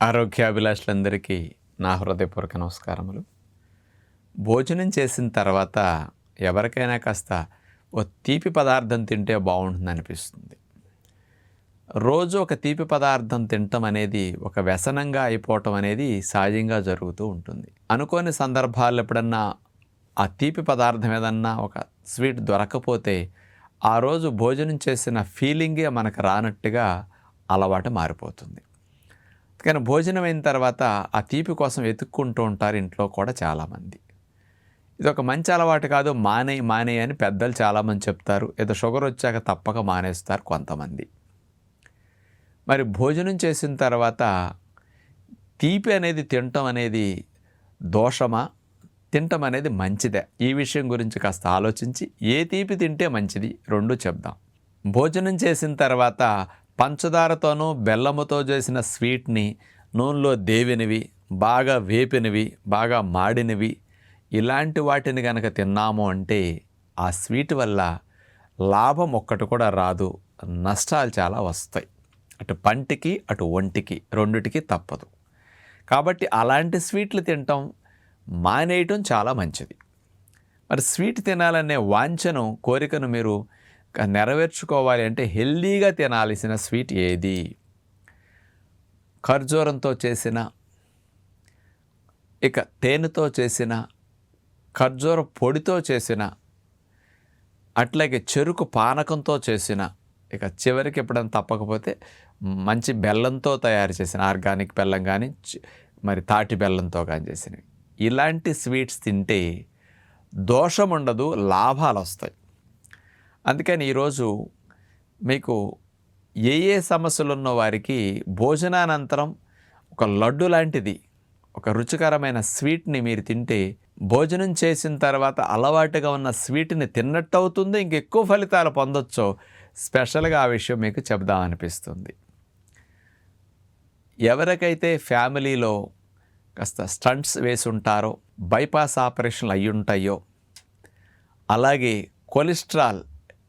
ఆరోగ్యాభిలాషులందరికీ నా హృదయపూర్వక నమస్కారములు. భోజనం చేసిన తర్వాత ఎవరికైనా కాస్త ఓ తీపి పదార్థం తింటే బాగుంటుంది అనిపిస్తుంది. రోజు ఒక తీపి పదార్థం తినటం అనేది ఒక వ్యసనంగా అయిపోవటం అనేది సహజంగా జరుగుతూ ఉంటుంది. అనుకోని సందర్భాల్లో ఎప్పుడన్నా ఆ తీపి పదార్థం ఏదన్నా ఒక స్వీట్ దొరకపోతే ఆ రోజు భోజనం చేసిన ఫీలింగే మనకు రానట్టుగా అలవాటు మారిపోతుంది. కానీ భోజనం అయిన తర్వాత ఆ తీపి కోసం వెతుక్కుంటూ ఉంటారు ఇంట్లో కూడా చాలామంది. ఇది ఒక మంచి అలవాటు కాదు మానే మానే అని పెద్దలు చాలామంది చెప్తారు. ఏదో షుగర్ వచ్చాక తప్పక మానేస్తారు కొంతమంది. మరి భోజనం చేసిన తర్వాత తీపి అనేది తినటం అనేది దోషమా? తినటం అనేది మంచిదే. ఈ విషయం గురించి కాస్త ఆలోచించి ఏ తీపి తింటే మంచిది? రెండు చెప్దాం. భోజనం చేసిన తర్వాత పంచదారతోనూ బెల్లముతో చేసిన స్వీట్ని నూనెలో దేవినవి బాగా వేపినవి బాగా మాడినవి ఇలాంటి వాటిని కనుక తిన్నాము అంటే ఆ స్వీట్ వల్ల లాభం ఒక్కటి కూడా రాదు నష్టాలు చాలా వస్తాయి. అటు పంటికి అటు ఒంటికి రెండిటికి తప్పదు. కాబట్టి అలాంటి స్వీట్లు తినటం మానేయటం చాలా మంచిది. మరి స్వీట్ తినాలనే వాంఛను కోరికను మీరు నెరవేర్చుకోవాలి అంటే హెల్దీగా తినాల్సిన స్వీట్ ఏది? ఖర్జూరంతో చేసిన ఇక తేనెతో చేసిన ఖర్జూర పొడితో చేసిన అట్లాగే చెరుకు పానకంతో చేసిన ఇక చివరికి ఎప్పుడైనా తప్పకపోతే మంచి బెల్లంతో తయారు చేసిన ఆర్గానిక్ బెల్లం కానీ మరి తాటి బెల్లంతో కానీ చేసినవి. ఇలాంటి స్వీట్స్ తింటే దోషం ఉండదు లాభాలు వస్తాయి అందుకని ఈరోజు మీకు ఏ ఏ సమస్యలు ఉన్న వారికి భోజనానంతరం ఒక లడ్డు లాంటిది ఒక రుచికరమైన స్వీట్ని మీరు తింటే భోజనం చేసిన తర్వాత అలవాటుగా ఉన్న స్వీట్ని తిన్నట్టు అవుతుంది ఇంకెక్కువ ఫలితాలు పొందొచ్చో స్పెషల్గా ఆ విషయం మీకు చెప్దామనిపిస్తుంది ఎవరికైతే ఫ్యామిలీలో కాస్త స్టంట్స్ వేసి ఉంటారో బైపాస్ ఆపరేషన్లు అయ్యుంటాయో అలాగే కొలెస్ట్రాల్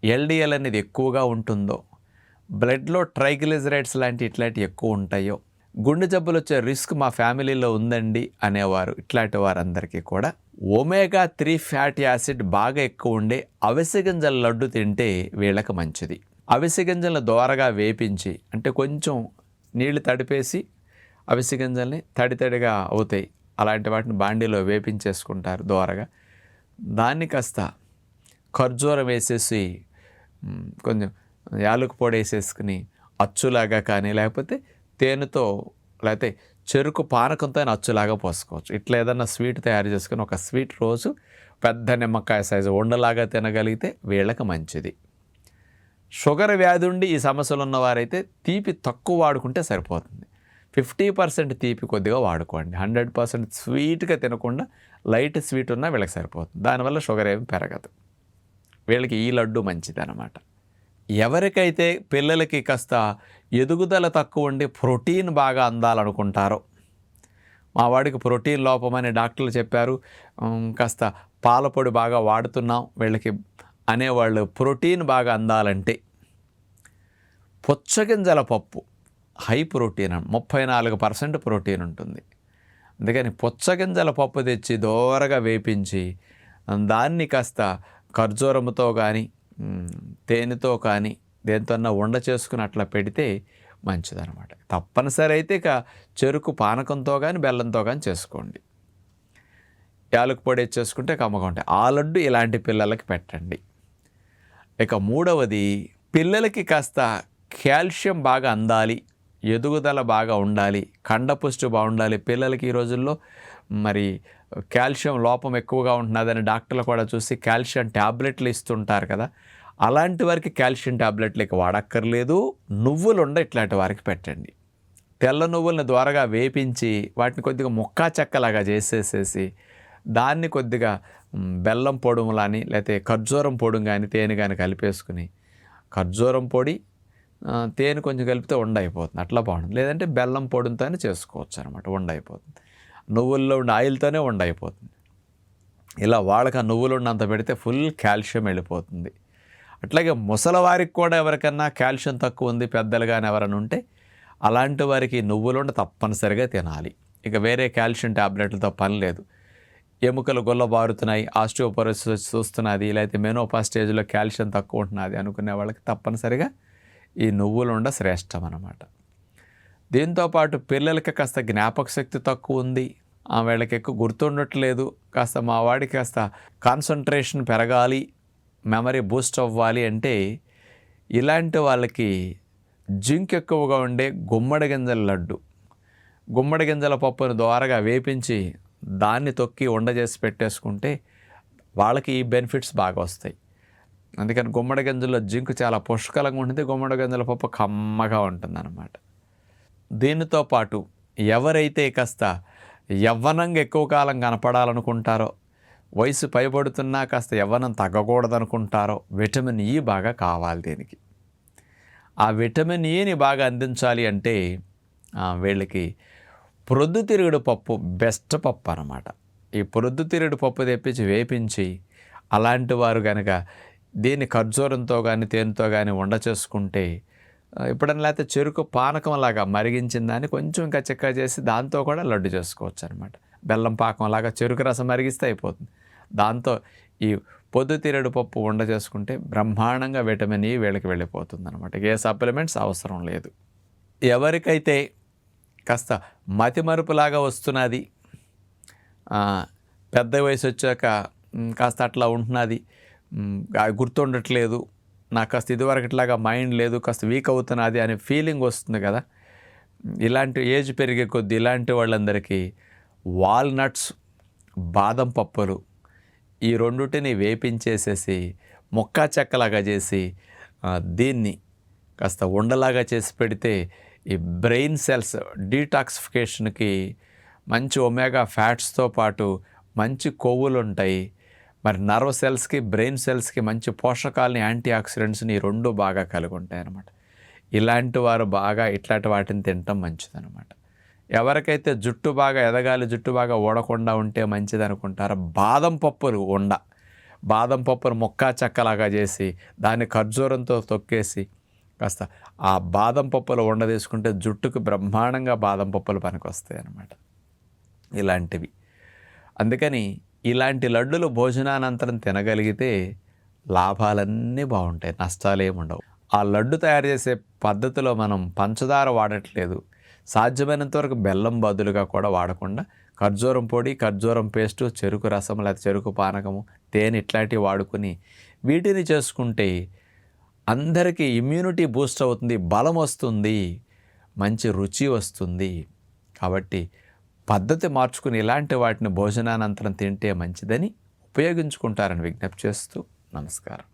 ఎల్డిఎల్ అనేది ఎక్కువగా ఉంటుందో బ్లడ్లో ట్రైగ్లిజరైడ్స్ లాంటి ఇట్లాంటివి ఎక్కువ ఉంటాయో గుండె జబ్బులు వచ్చే రిస్క్ మా ఫ్యామిలీలో ఉందండి అనేవారు ఇట్లాంటి వారందరికీ కూడా. ఒమేగా త్రీ ఫ్యాటీ యాసిడ్ బాగా ఎక్కువ ఉండే అవిసె గింజల లడ్డు తింటే వీళ్ళకి మంచిది. అవిసె గింజలను దోరగా వేపించి అంటే కొంచెం నీళ్ళు తడిపేసి అవిసె గింజల్ని తడి తడిగా అవుతాయి. అలాంటి వాటిని బాండీలో వేపించేసుకుంటారు దోరగా. దాన్ని కాస్త ఖర్జూరం వేసేసి కొంచెం యాలకు పొడి వేసేసుకుని అచ్చులాగా కానీ లేకపోతే తేనెతో లేకపోతే చెరుకు పానకంతో అచ్చులాగా పోసుకోవచ్చు. ఇట్లా ఏదన్నా స్వీట్ తయారు చేసుకుని ఒక స్వీట్ రోజు పెద్ద నిమ్మకాయ సైజు ఉండలాగా తినగలిగితే వీళ్ళకి మంచిది. షుగర్ వ్యాధి ఉండి ఈ సమస్యలు ఉన్నవారైతే తీపి తక్కువ వాడుకుంటే సరిపోతుంది. ఫిఫ్టీ పర్సెంట్ తీపి కొద్దిగా వాడుకోండి. హండ్రెడ్ పర్సెంట్ స్వీట్గా తినకుండా లైట్ స్వీట్ ఉన్నా వీళ్ళకి సరిపోతుంది. దానివల్ల షుగర్ ఏమి పెరగదు. వీళ్ళకి ఈ లడ్డు మంచిది అనమాట ఎవరికైతే పిల్లలకి కాస్త ఎదుగుదల తక్కువ ఉండి ప్రోటీన్ బాగా అందాలనుకుంటారో మా వాడికి ప్రోటీన్ లోపమని డాక్టర్లు చెప్పారు. కాస్త పాలపొడి బాగా వాడుతున్నాం వీళ్ళకి అనేవాళ్ళు ప్రోటీన్ బాగా అందాలంటే పుచ్చగింజల పప్పు హై ప్రోటీన్ ముప్పై నాలుగు పర్సెంట్ ప్రోటీన్ ఉంటుంది. అందుకని పుచ్చగింజల పప్పు తెచ్చి దోరగా వేపించి దాన్ని కాస్త ఖర్జూరముతో కానీ తేనెతో కానీ దేంతోన్నా ఉండ చేసుకుని అట్లా పెడితే మంచిదన్నమాట. తప్పనిసరి అయితే ఇక చెరుకు పానకంతో కానీ బెల్లంతో కానీ చేసుకోండి. యాలకు పొడి చేసుకుంటే కమ్మగా ఉంటాయి ఆ లడ్డు ఇలాంటి పిల్లలకి పెట్టండి. ఇక మూడవది పిల్లలకి కాస్త కాల్షియం బాగా అందాలి. ఎదుగుదల బాగా ఉండాలి కండపుష్టి బాగుండాలి. పిల్లలకి ఈ రోజుల్లో మరి కాల్షియం లోపం ఎక్కువగా ఉంటున్నదని డాక్టర్లు కూడా చూసి కాల్షియం ట్యాబ్లెట్లు ఇస్తుంటారు కదా. అలాంటి వారికి కాల్షియం ట్యాబ్లెట్లు ఇక వాడక్కర్లేదు. నువ్వులు ఉండ ఇట్లాంటి వారికి పెట్టండి. తెల్ల నువ్వులను ద్వారగా వేపించి వాటిని కొద్దిగా ముక్కా చెక్కలాగా చేసేసేసి దాన్ని కొద్దిగా బెల్లం బెల్లం పొడుములని లేకపోతే ఖర్జూరం పొడుము కానీ తేనె కానీ కలిపేసుకుని ఖర్జూరం పొడి తేనె కొంచెం కలిపితే ఉండ అయిపోతుంది అట్లా బాగుంటుంది. లేదంటే బెల్లం పొడితోనే చేసుకోవచ్చు అనమాట ఉండ అయిపోతుంది నువ్వుల్లో ఉండే ఆయిల్తోనే ఉండ అయిపోతుంది ఇలా వాళ్ళకి ఆ నువ్వులు ఉన్నంత పెడితే ఫుల్ కాల్షియం వెళ్ళిపోతుంది. అట్లాగే ముసలివారికి కూడా ఎవరికన్నా కాల్షియం తక్కువ ఉంది పెద్దలు కానీ ఎవరైనా ఉంటే అలాంటి వారికి నువ్వులుండ తప్పనిసరిగా తినాలి. ఇక వేరే కాల్షియం ట్యాబ్లెట్లతో పని లేదు. ఎముకలు గొల్లబారుతున్నాయి ఆస్టియోపరోసిస్ చూస్తున్నది లేకపోతే మెనోపా స్టేజ్లో కాల్షియం తక్కువ ఉంటున్నది అనుకునే వాళ్ళకి తప్పనిసరిగా ఈ నువ్వులుండ శ్రేష్టం అన్నమాట దీంతోపాటు పిల్లలకి కాస్త జ్ఞాపక శక్తి తక్కువ ఉంది ఆ వీళ్ళకి ఎక్కువ గుర్తుండట్లేదు. కాస్త మా వాడికి కాస్త కాన్సన్ట్రేషన్ పెరగాలి మెమరీ బూస్ట్ అవ్వాలి అంటే ఇలాంటి వాళ్ళకి జింక్ ఎక్కువగా ఉండే గుమ్మడి గింజల లడ్డు గుమ్మడి గింజల పప్పును ద్వారగా వేపించి దాన్ని తొక్కి ఉండ చేసి పెట్టేసుకుంటే వాళ్ళకి ఈ బెనిఫిట్స్ బాగా వస్తాయి. అందుకని గుమ్మడి గింజల్లో జింక్ చాలా పుష్కలంగా ఉంటుంది. గుమ్మడి గింజల పప్పు కమ్మగా ఉంటుందన్నమాట. దీనితో పాటు ఎవరైతే కాస్త యవ్వనంగా ఎక్కువ కాలం కనపడాలనుకుంటారో వయసు పైబడుతున్నా కాస్త యవ్వనం తగ్గకూడదనుకుంటారో విటమిన్ ఈ బాగా కావాలి దీనికి. ఆ విటమిన్ ఈని బాగా అందించాలి అంటే వీళ్ళకి ప్రొద్దుతిరుగుడు పప్పు బెస్ట్ పప్పు అన్నమాట. ఈ ప్రొద్దుతిరుగుడు పప్పు తెప్పించి వేపించి అలాంటి వారు కనుక దీన్ని ఖర్జూరంతో కానీ తేనెతో కానీ వండ చేసుకుంటే ఇప్పుడన్నా ఎప్పుడన్నా లేకపోతే చెరుకు పానకం లాగా మరిగించిన దాన్ని కొంచెం ఇంకా చిక్క చేసి దాంతో కూడా లడ్డు చేసుకోవచ్చు అనమాట బెల్లం పాకంలాగా చెరుకు రసం మరిగిస్తే అయిపోతుంది. దాంతో ఈ పొద్దుతిరుడు పప్పు వండ చేసుకుంటే బ్రహ్మాండంగా విటమిన్ ఈ వీళ్ళకి వెళ్ళిపోతుంది అనమాట ఏ సప్లిమెంట్స్ అవసరం లేదు. ఎవరికైతే కాస్త మతిమరుపులాగా వస్తున్నది పెద్ద వయసు వచ్చాక కాస్త అట్లా ఉంటున్నది గుర్తుండట్లేదు. నాకు కాస్త ఇదివరకట్లాగా మైండ్ లేదు కాస్త వీక్ అవుతున్నది అనే ఫీలింగ్ వస్తుంది కదా. ఇలాంటి ఏజ్ పెరిగే కొద్దీ ఇలాంటి వాళ్ళందరికీ వాల్నట్స్ బాదం పప్పులు ఈ రెండుటిని వేపించేసేసి మొక్కా చెక్కలాగా చేసి దీన్ని కాస్త ఉండలాగా చేసి పెడితే ఈ బ్రెయిన్ సెల్స్ డీటాక్సిఫికేషన్కి మంచి ఒమేగా ఫ్యాట్స్తో పాటు మంచి కొవ్వులు ఉంటాయి మరి నర్వ్ సెల్స్కి బ్రెయిన్ సెల్స్కి మంచి పోషకాలని యాంటీ ఆక్సిడెంట్స్ని ఈ రెండు బాగా కలిగి ఉంటాయన్నమాట ఇలాంటి వారు బాగా ఇట్లాంటి వాటిని తినటం మంచిదన్నమాట. ఎవరికైతే జుట్టు బాగా ఎదగాలి జుట్టు బాగా ఓడకుండా ఉంటే మంచిది అనుకుంటారో బాదం పప్పులు ఉండ. బాదం పప్పును ముక్కా చెక్కలాగా చేసి దాన్ని ఖర్జూరంతో తొక్కేసి కాస్త ఆ బాదం పప్పులు ఉండ తీసుకుంటే జుట్టుకు బ్రహ్మాండంగా బాదం పప్పులు పనికొస్తాయి అన్నమాట ఇలాంటివి. అందుకని ఇలాంటి లడ్డులు భోజనానంతరం తినగలిగితే లాభాలన్నీ బాగుంటాయి నష్టాలు ఏమి ఉండవు ఆ లడ్డు తయారు చేసే పద్ధతిలో మనం పంచదార వాడట్లేదు. సాధ్యమైనంత వరకు బెల్లం బదులుగా కూడా వాడకుండా ఖర్జూరం పొడి ఖర్జూరం పేస్టు చెరుకు రసం లేకపోతే చెరుకు పానకము తేనె ఇట్లాంటివి వాడుకుని వీటిని చేసుకుంటే అందరికీ ఇమ్యూనిటీ బూస్ట్ అవుతుంది బలం వస్తుంది మంచి రుచి వస్తుంది. కాబట్టి పద్ధతి మార్చుకుని ఇలాంటి వాటిని భోజనానంతరం తింటే మంచిదని ఉపయోగించుకుంటారని విజ్ఞప్తి చేస్తూ నమస్కారం.